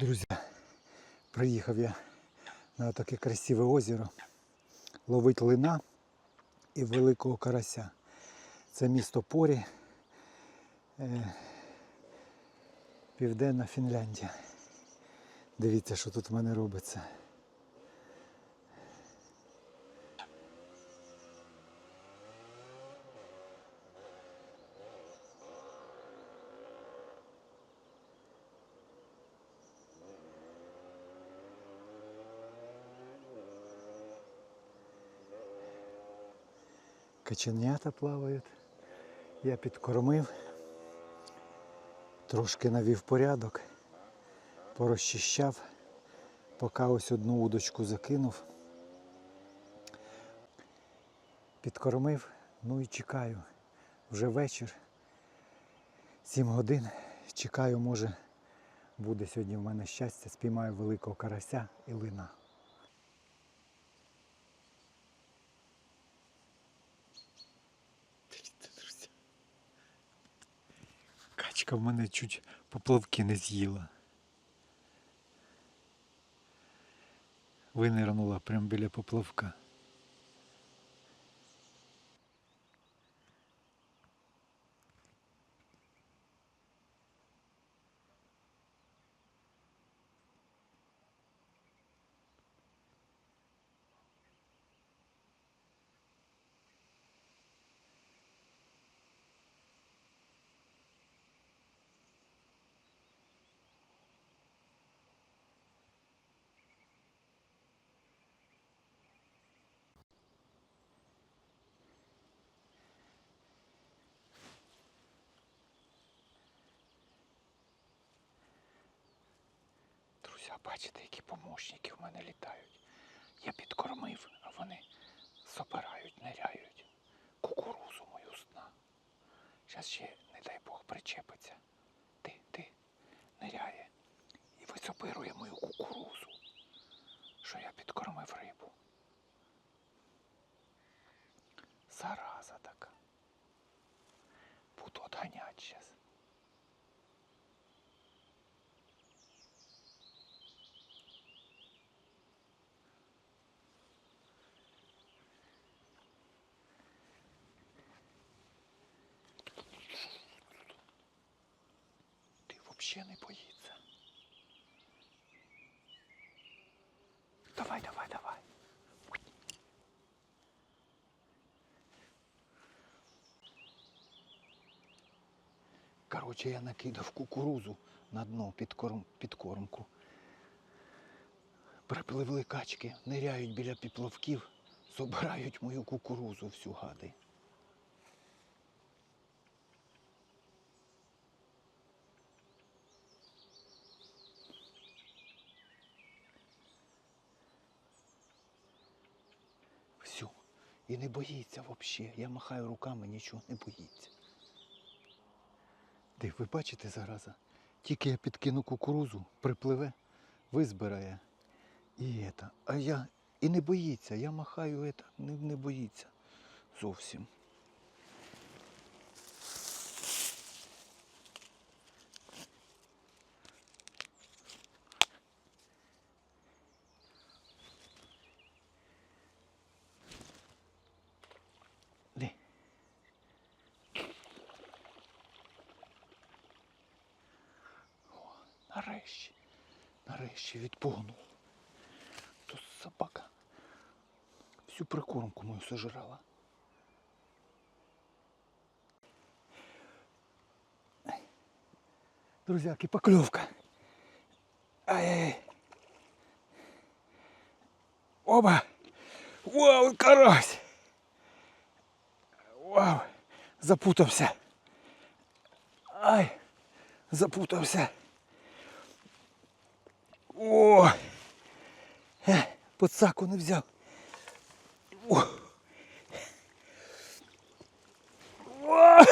Друзі, приїхав я на таке красиве озеро ловить лина і великого карася. Це місто Порі, е, Південна Фінляндія. Дивіться, що тут в мене робиться. Каченята плавають. Я підкормив, трошки навів порядок, порозчищав, поки ось одну удочку закинув. Підкормив, ну і чекаю. Вже вечір, 7 годин. Чекаю, може буде сьогодні в мене щастя, спіймаю великого карася і лина. Качка в мене чуть поплавки не з'їла. Винирнула прямо біля поплавка. Друзі, бачите, які помощники в мене літають. Я підкормив, а вони собирають, ниряють. Кукурузу мою сна. Зараз ще, не дай Бог, причепиться. Ти, ти, ниряє. І висобирує мою кукурузу, що я підкормив рибу. Зараза така. Буду отганять зараз. Ти взагалі не боїться. Давай, давай, давай. Коротше, я накидав кукурузу на дно підкорм, підкормку. Припливли качки, ниряють біля підплавків, собирають мою кукурузу всю гади. Всю. І не боїться взагалі. Я махаю руками, нічого не боїться. Див, ви бачите зараза? Тільки я підкину кукурузу, припливе, визбирає. І це. А я і не боїться, я махаю, це, не, не боїться зовсім. Нарешті відпугнув. То собака всю прикормку мою сожрала. Друзяки, поклевка. Ай-яй-яй. Оба! Вау, карась! Вау! Запутався. Ай! Запутався. О! Подсаку не взяв. О! О!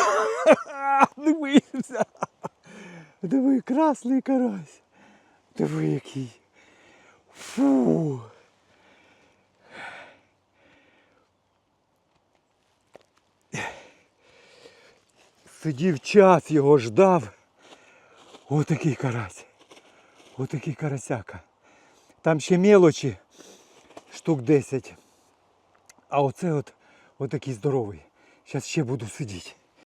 Дивися. Диви, красний карась. Диви який. Фу. Сидів час, його ждав. Отакий карась. Отакий карасяка. Там ще мелочі штук 10. А оце от отакий здоровий. Зараз ще буду сидіти.